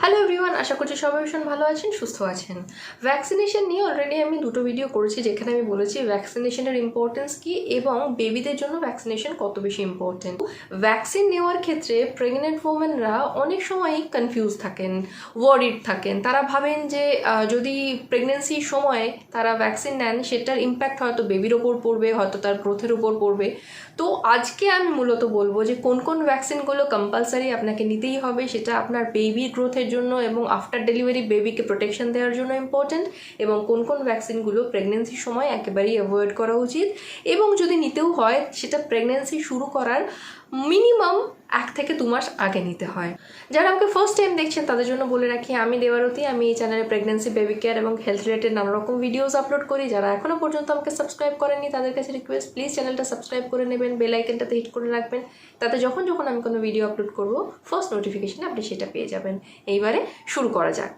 Hello everyone আশা করছি সবাই ভীষণ ভালো আছেন, সুস্থ আছেন। ভ্যাকসিনেশন নিয়ে অলরেডি আমি দুটো ভিডিও করেছি, যেখানে আমি বলেছি ভ্যাকসিনেশনের ইম্পর্টেন্স কি এবং বেবিদের জন্য ভ্যাকসিনেশন কত বেশি ইম্পর্টেন্ট ভ্যাকসিন নেওয়ার ক্ষেত্রে প্রেগনেন্ট ওমেনরা অনেক সময়ই কনফিউজ থাকেন ওয়ারিড থাকেন। তারা ভাবেন যে যদি প্রেগনেন্সির সময় তারা ভ্যাকসিন নেন, সেটার ইম্প্যাক্ট হয়তো বেবির ওপর পড়বে, হয়তো তার গ্রোথের উপর পড়বে। তো আজকে আমি মূলত বলব যে, কোন কোন ভ্যাকসিনগুলো কম্পালসারি আপনাকে নিতেই হবে, সেটা আপনার বেবির গ্রোথের জন্য এবং আফটার ডেলিভারি বেবিকে প্রোটেকশন দেওয়ার জন্য ইম্পর্টেন্ট এবং কোন কোন ভ্যাকসিনগুলো প্রেগনেন্সির সময় একেবারেই অ্যাভয়েড করা উচিত এবং যদি নিতেও হয় সেটা প্রেগনেন্সি শুরু করার মিনিমাম এক থেকে দু মাস আগে নিতে হয়। যারা আমাকে ফার্স্ট টাইম দেখছেন, তাদের জন্য বলে রাখি, আমি দেবারতী, আমি এই চ্যানেলে প্রেগনেন্সি বেবি কেয়ার এবং হেলথ রিলেটেড নানা রকম ভিডিওস আপলোড করি। যারা এখনও পর্যন্ত আমাকে সাবস্ক্রাইব করেননি, তাদের কাছে রিকোয়েস্ট প্লিজ চ্যানেলটা সাবস্ক্রাইব করে নেবেন বেল আইকনটাতে হিট করে রাখবেন। তাতে যখন যখন আমি কোনো ভিডিও আপলোড করব ফার্স্ট নোটিফিকেশন আপনি সেটা পেয়ে যাবেন। এইবারে শুরু করা যাক।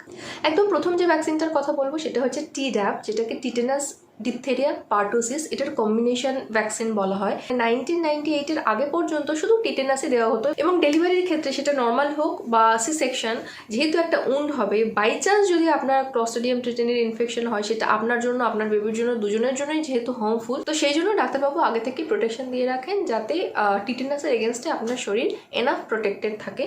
একদম প্রথম যে ভ্যাকসিনটার কথা বলব, সেটা হচ্ছে টি ড্যাপ যেটাকে টিটেনাস ডিপথেরিয়া পার্টোসিস এটার কম্বিনেশন ভ্যাকসিন বলা হয়। নাইনটিন নাইনটি এইটের আগে পর্যন্ত শুধু টিটেনাসই দেওয়া হতো এবং ডেলিভারির ক্ষেত্রে সেটা নর্মাল হোক বা সি সেকশন যেহেতু একটা উন্ড হবে বাই চান্স যদি আপনার ক্লস্টোডিয়াম ট্রিটেনের ইনফেকশন হয়, সেটা আপনার জন্য, আপনার বেবির জন্য, দুজনের জন্যই যেহেতু হার্মফুল তো সেই জন্য ডাক্তারবাবু আগে থেকে প্রোটেকশন দিয়ে রাখেন যাতে টিটেনাসের এগেনস্টে আপনার শরীর এনাফ প্রোটেক্টেড থাকে।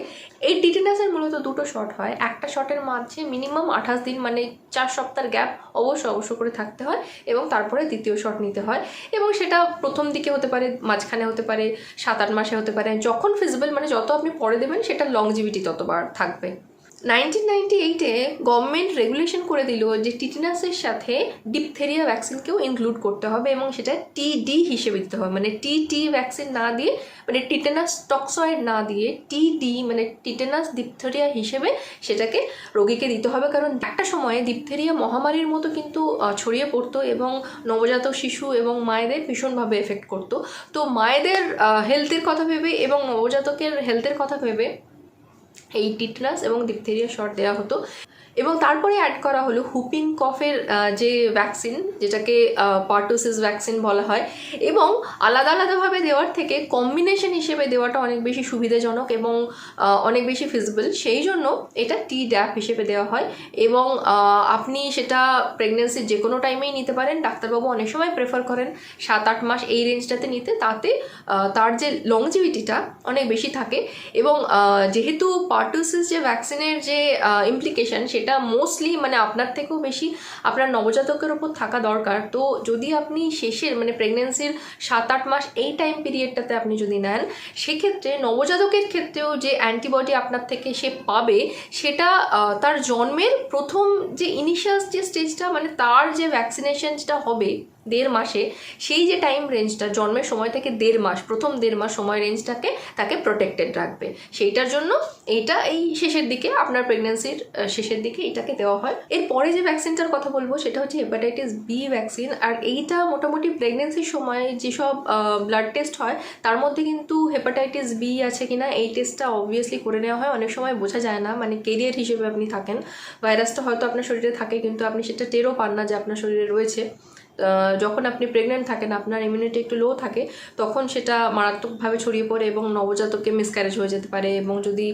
এই টিটেনাসের মূলত দুটো শট হয়। একটা শটের মাঝে মিনিমাম আঠাশ দিন মানে চার সপ্তাহের গ্যাপ অবশ্য অবশ্য করে থাকতে হয় এবং তারপরে দ্বিতীয় শট নিতে হয়। এবং সেটা প্রথম দিকে হতে পারে, মাঝখানে হতে পারে, সাত আট মাসে হতে পারে। যখন ফিজিবল মানে যত আপনি পরে দেবেন, সেটা লংজিভিটি ততবার থাকবে। নাইনটিন নাইনটি এইটে গভর্নমেন্ট রেগুলেশন করে দিল যে টিটিনাসের সাথে ডিপথেরিয়া ভ্যাকসিনকেও ইনক্লুড করতে হবে এবং সেটা টিডি হিসেবে দিতে হবে। মানে টি টি ভ্যাকসিন না দিয়ে মানে টিটেনাস টক্সয়েড না দিয়ে টিডি মানে টিটেনাস ডিপথেরিয়া হিসেবে সেটাকে রোগীকে দিতে হবে। কারণ একটা সময়ে ডিপথেরিয়া মহামারীর মতো কিন্তু ছড়িয়ে পড়তো এবং নবজাতক শিশু এবং মায়েদের ভীষণভাবে এফেক্ট করতো। তো মায়েদের হেলথের কথা ভেবে এবং নবজাতকের হেলথের কথা ভেবে এই টিটনাস এবং ডিপথেরিয়া শট দেওয়া হতো। এবং তারপরে অ্যাড করা হলো হুপিং কফের যে ভ্যাকসিন যেটাকে পার্টোসিস ভ্যাকসিন বলা হয়। এবং আলাদা আলাদাভাবে দেওয়ার থেকে কম্বিনেশন হিসেবে দেওয়াটা অনেক বেশি সুবিধাজনক এবং অনেক বেশি ফিজিবল সেই জন্য এটা টি ড্যাপ হিসেবে দেওয়া হয় এবং আপনি সেটা প্রেগনেন্সির যে কোনো টাইমেই নিতে পারেন। ডাক্তারবাবু অনেক সময় প্রেফার করেন সাত আট মাস এই রেঞ্জটাতে নিতে। তাতে তার যে লংজিভিটিটা অনেক বেশি থাকে এবং যেহেতু পার্টোসিস যে ভ্যাকসিনের যে ইমপ্লিকেশন সেটা মোস্টলি মানে আপনার থেকেও বেশি আপনার নবজাতকের ওপর থাকা দরকার। তো যদি আপনি শেষের মানে প্রেগনেন্সির সাত আট মাস এই টাইম পিরিয়ডটাতে আপনি যদি নেন, সেক্ষেত্রে নবজাতকের ক্ষেত্রেও যে অ্যান্টিবডি আপনার থেকে সে পাবে, সেটা তার জন্মের প্রথম যে ইনিশিয়াল যে স্টেজটা মানে তার যে ভ্যাকসিনেশন যেটা হবে দেড় মাসে, সেই যে টাইম রেঞ্জটা জন্মের সময় থেকে দেড় মাস, প্রথম দেড় মাস সময় রেঞ্জটাকে তাকে প্রোটেক্টেড রাখবে। সেইটার জন্য এইটা এই শেষের দিকে, আপনার প্রেগনেন্সির শেষের দিকে এটাকে দেওয়া হয়। এরপরে যে ভ্যাকসিনটার কথা বলব, সেটা হচ্ছে হেপাটাইটিস বি ভ্যাকসিন আর এইটা মোটামুটি প্রেগনেন্সির সময় যেসব ব্লাড টেস্ট হয়, তার মধ্যে কিন্তু হেপাটাইটিস বি আছে কিনা, এই টেস্টটা অবভিয়াসলি করে নেওয়া হয়। অনেক সময় বোঝা যায় না মানে কেরিয়ার হিসেবে আপনি থাকেন। ভাইরাসটা হয়তো আপনার শরীরে থাকে, কিন্তু আপনি সেটা টেরও পান না যে আপনার শরীরে রয়েছে। যখন আপনি প্রেগনেন্ট থাকেন আপনার ইমিউনিটি একটু লো থাকে তখন সেটা মারাত্মকভাবে ছড়িয়ে পড়ে এবং নবজাতককে মিসক্যারেজ হয়ে যেতে পারে এবং যদি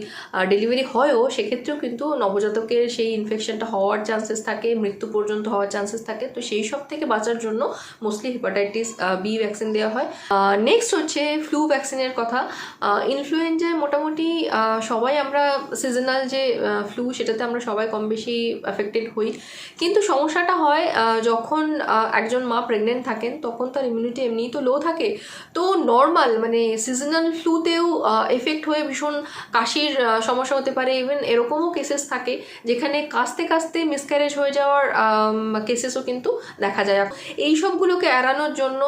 ডেলিভারি হয়ও সেক্ষেত্রেও কিন্তু নবজাতকের সেই ইনফেকশনটা হওয়ার চান্সেস থাকে মৃত্যু পর্যন্ত হওয়ার চান্সেস থাকে। তো সেই সব থেকে বাঁচার জন্য মোস্টলি হেপাটাইটিস বি ভ্যাকসিন দেওয়া হয়। নেক্সট হচ্ছে ফ্লু ভ্যাকসিনের কথা। ইনফ্লুয়েঞ্জায় মোটামুটি সবাই আমরা সিজনাল যে ফ্লু সেটাতে আমরা সবাই কম বেশি এফেক্টেড হই। কিন্তু সমস্যাটা হয় যখন আহ, একজন মা প্রেগনেন্ট থাকেন, তখন তার ইমিউনিটি এমনিই তো লো থাকে। তো নর্মাল মানে সিজনাল ফ্লুতেও এফেক্ট হয়ে ভীষণ কাশির সমস্যা হতে পারে। ইভেন এরকমও কেসেস থাকে, যেখানে কাস্তে কাস্তে মিসক্যারেজ হয়ে যাওয়ার কেসেসও কিন্তু দেখা যায়। এই সবগুলোকে এড়ানোর জন্য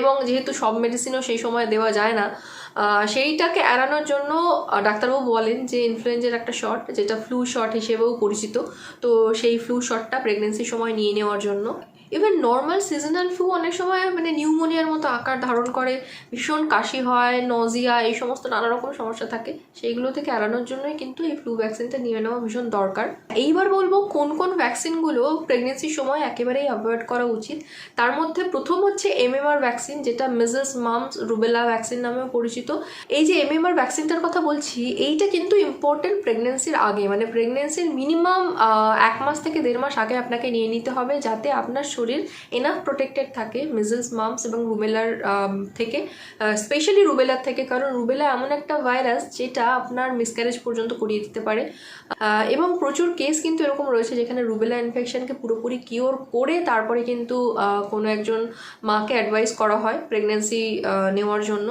এবং যেহেতু সব মেডিসিনও সেই সময় দেওয়া যায় না সেইটাকে এড়ানোর জন্য ডাক্তারবাবু বলেন যে ইনফ্লুয়েঞ্জার একটা শট যেটা ফ্লু শট হিসেবেও পরিচিত, তো সেই ফ্লু শটটা প্রেগনেন্সির সময় নিয়ে নেওয়ার জন্য ইভেন নর্মাল সিজনাল ফ্লু অনেক সময় মানে নিউমোনিয়ার মতো আকার ধারণ করে, ভীষণ কাশি হয় নজিয়া এই সমস্ত নানা রকম সমস্যা থাকে। সেইগুলো থেকে এড়ানোর জন্যই কিন্তু এই ফ্লু ভ্যাকসিনটা নিয়ে নেওয়া ভীষণ দরকার। এইবার বলব, কোন কোন ভ্যাকসিনগুলো প্রেগনেন্সির সময় একেবারেই অ্যাভয়েড করা উচিত। তার মধ্যে প্রথম হচ্ছে এমএমআর ভ্যাকসিন যেটা মিজেস মামস রুবেলা ভ্যাকসিন নামেও পরিচিত। এই যে এমএমআর ভ্যাকসিনটার কথা বলছি, এইটা কিন্তু ইম্পর্টেন্ট প্রেগনেন্সির আগে। মানে প্রেগনেন্সির মিনিমাম এক মাস থেকে দেড় মাস আগে আপনাকে নিয়ে নিতে হবে, যাতে আপনার শরীর এনাফ প্রোটেক্টেড থাকে মিজেলস মামস এবং রুবেলার থেকে। স্পেশালি রুবেলার থেকে, কারণ রুবেলা এমন একটা ভাইরাস যেটা আপনার মিসক্যারেজ পর্যন্ত করিয়ে দিতে পারে। এবং প্রচুর কেস কিন্তু এরকম রয়েছে যেখানে রুবেলা ইনফেকশনকে পুরোপুরি কিওর করে তারপরে কিন্তু কোনো একজন মাকে অ্যাডভাইস করা হয় প্রেগনেন্সি নেওয়ার জন্য।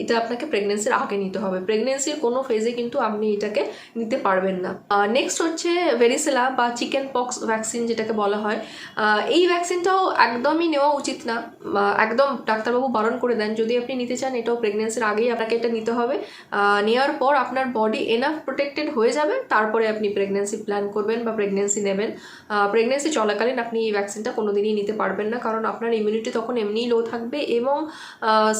এটা আপনাকে প্রেগনেন্সির আগে নিতে হবে। প্রেগনেন্সির কোনো ফেজে কিন্তু আপনি এটাকে নিতে পারবেন না। নেক্সট হচ্ছে ভেরিসেলা বা চিকেন পক্স ভ্যাকসিন যেটাকে বলা হয়। এই ভ্যাকসিনটাও একদমই নেওয়া উচিত না। একদম ডাক্তারবাবু বারণ করে দেন, যদি আপনি নিতে চান, এটাও প্রেগনেন্সির আগেই আপনাকে এটা নিতে হবে। নেওয়ার পর আপনার বডি এনাফ প্রোটেক্টেড হয়ে যাবে, তারপরে আপনি প্রেগনেন্সি প্ল্যান করবেন বা প্রেগনেন্সি নেবেন। প্রেগনেন্সি চলাকালীন আপনি এই ভ্যাকসিনটা কোনোদিনই নিতে পারবেন না, কারণ আপনার ইমিউনিটি তখন এমনিই লো থাকবে এবং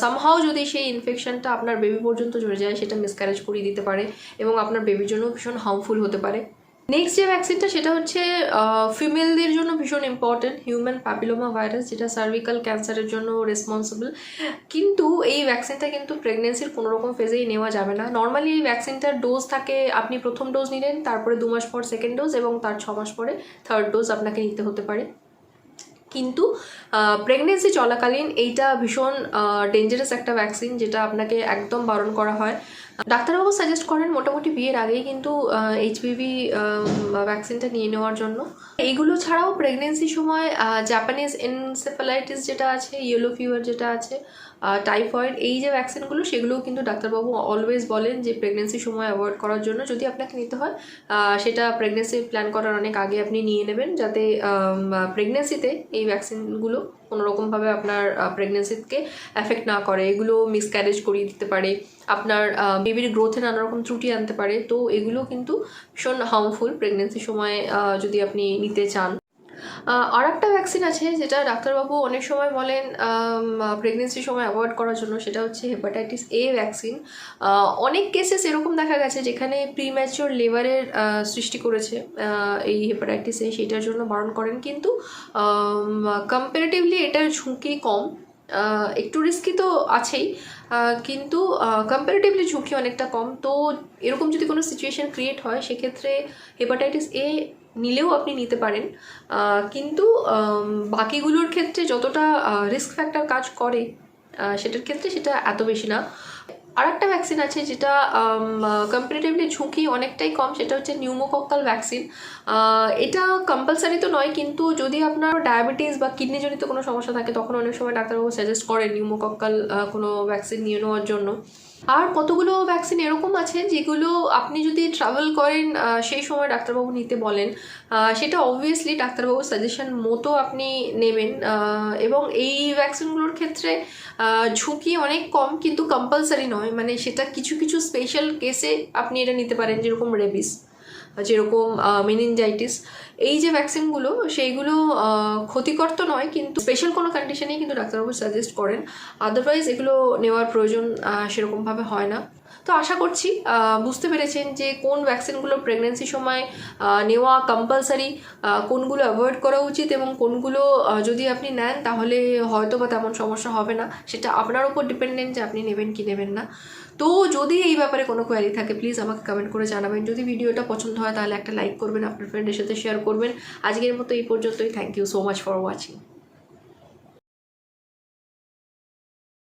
সামহাও যদি সেই ইনফেকশনটা আপনার বেবি পর্যন্ত চলে যায়, সেটা মিসক্যারেজ করিয়ে দিতে পারে এবং আপনার বেবির জন্য ভীষণ হার্মফুল হতে পারে। নেক্সট যে ভ্যাকসিনটা সেটা হচ্ছে ফিমেলদের জন্য ভীষণ ইম্পর্টেন্ট হিউম্যান প্যাপিলোমা ভাইরাস যেটা সার্ভিক্যাল ক্যান্সারের জন্য রেসপন্সিবল কিন্তু এই ভ্যাকসিনটা কিন্তু প্রেগনেন্সির কোনো রকম ফেজেই নেওয়া যাবে না। নর্মালি এই ভ্যাকসিনটার ডোজ থাকে, আপনি প্রথম ডোজ নিলেন, তারপরে দু মাস পর সেকেন্ড ডোজ এবং তার ছ মাস পরে থার্ড ডোজ আপনাকে নিতে হতে পারে। কিন্তু প্রেগনেন্সি চলাকালীন এইটা ভীষণ ডেঞ্জারাস একটা ভ্যাকসিন যেটা আপনাকে একদম বারণ করা হয়। ডাক্তারবাবু সাজেস্ট করেন মোটামুটি বিয়ের আগেই কিন্তু এইচপিভি ভ্যাকসিনটা নিয়ে নেওয়ার জন্য। এইগুলো ছাড়াও প্রেগনেন্সির সময় জাপানিজ এনসেফালাইটিস যেটা আছে ইয়েলো ফিভার যেটা আছে টাইফয়েড এই যে ভ্যাকসিনগুলো সেগুলোও কিন্তু ডাক্তারবাবু অলওয়েজ বলেন যে প্রেগনেন্সির সময় অ্যাভয়েড করার জন্য। যদি আপনাকে নিতে হয় সেটা প্রেগনেন্সি প্ল্যান করার অনেক আগে আপনি নিয়ে নেবেন, যাতে প্রেগনেন্সিতে এই ভ্যাকসিনগুলো কোনোরকমভাবে আপনার প্রেগনেন্সিকে অ্যাফেক্ট না করে। এগুলো মিসক্যারেজ করিয়ে দিতে পারে। আপনার বেবির গ্রোথে নানা রকম ত্রুটি আনতে পারে। তো এগুলো কিন্তু ভীষণ হার্মফুল প্রেগনেন্সির সময় যদি আপনি নিতে চান। আর একটা ভ্যাকসিন আছে যেটা ডাক্তারবাবু অনেক সময় বলেন প্রেগনেন্সির সময় অ্যাভয়েড করার জন্য, সেটা হচ্ছে হেপাটাইটিস এ ভ্যাকসিন অনেক কেসেস এরকম দেখা গেছে যেখানে প্রিম্যাচিওর লিভারের সৃষ্টি করেছে এই হেপাটাইটিস এ সেটার জন্য বারণ করেন। কিন্তু কম্পারেটিভলি এটার ঝুঁকি কম একটু রিস্কি তো আছেই কিন্তু কম্পারেটিভলি ঝুঁকি অনেকটা কম। তো এরকম যদি কোনো সিচুয়েশন ক্রিয়েট হয়, সেক্ষেত্রে হেপাটাইটিস এ নিলেও আপনি নিতে পারেন। কিন্তু বাকিগুলোর ক্ষেত্রে যতটা রিস্ক ফ্যাক্টর কাজ করে সেটার ক্ষেত্রে সেটা এত বেশি না। আর একটা ভ্যাকসিন আছে যেটা কম্পারেটিভলি ঝুঁকি অনেকটাই কম, সেটা হচ্ছে নিউমোকক্কাল ভ্যাকসিন এটা কম্পালসারি তো নয়, কিন্তু যদি আপনার ডায়াবেটিস বা কিডনিজনিত কোনো সমস্যা থাকে, তখন অনেক সময় ডাক্তারবাবু সাজেস্ট করেন নিউমোকক্কাল কোনো ভ্যাকসিন নিয়ে নেওয়ার জন্য। আর কতগুলো ভ্যাকসিন এরকম আছে যেগুলো আপনি যদি ট্রাভেল করেন সেই সময় ডাক্তারবাবু নিতে বলেন সেটা অবভিয়াসলি ডাক্তারবাবুর সাজেশন মতো আপনি নেবেন এবং এই ভ্যাকসিনগুলোর ক্ষেত্রে ঝুঁকি অনেক কম, কিন্তু কম্পালসারি নয়। মানে সেটা কিছু কিছু স্পেশাল কেসে আপনি এটা নিতে পারেন, যেরকম রেবিস যেরকম মেনিনজাইটিস এই যে ভ্যাকসিনগুলো সেইগুলো ক্ষতিকর তো নয়, কিন্তু স্পেশাল কোনো কন্ডিশনেই কিন্তু ডাক্তারবাবু সাজেস্ট করেন। আদারওয়াইজ এগুলো নেওয়ার প্রয়োজন সেরকমভাবে হয় না। তো আশা করছি বুঝতে পেরেছেন যে কোন ভ্যাকসিনগুলো প্রেগনেন্সির সময় নেওয়া কম্পালসারি কোনগুলো অ্যাভয়েড করা উচিত এবং কোনগুলো যদি আপনি নেন তাহলে হয়তো বা তেমন সমস্যা হবে না। সেটা আপনার উপর ডিপেন্ডেন্ট যে আপনি নেবেন কি নেবেন না। তো যদি এই ব্যাপারে কোনো কোয়ারি থাকে প্লিজ আমাকে কমেন্ট করে জানাবেন। যদি ভিডিওটা পছন্দ হয় তাহলে একটা লাইক করবেন, আপনার ফ্রেন্ডের সাথে শেয়ার করবেন। আজকের মতো এই পর্যন্তই। Thank you so much for watching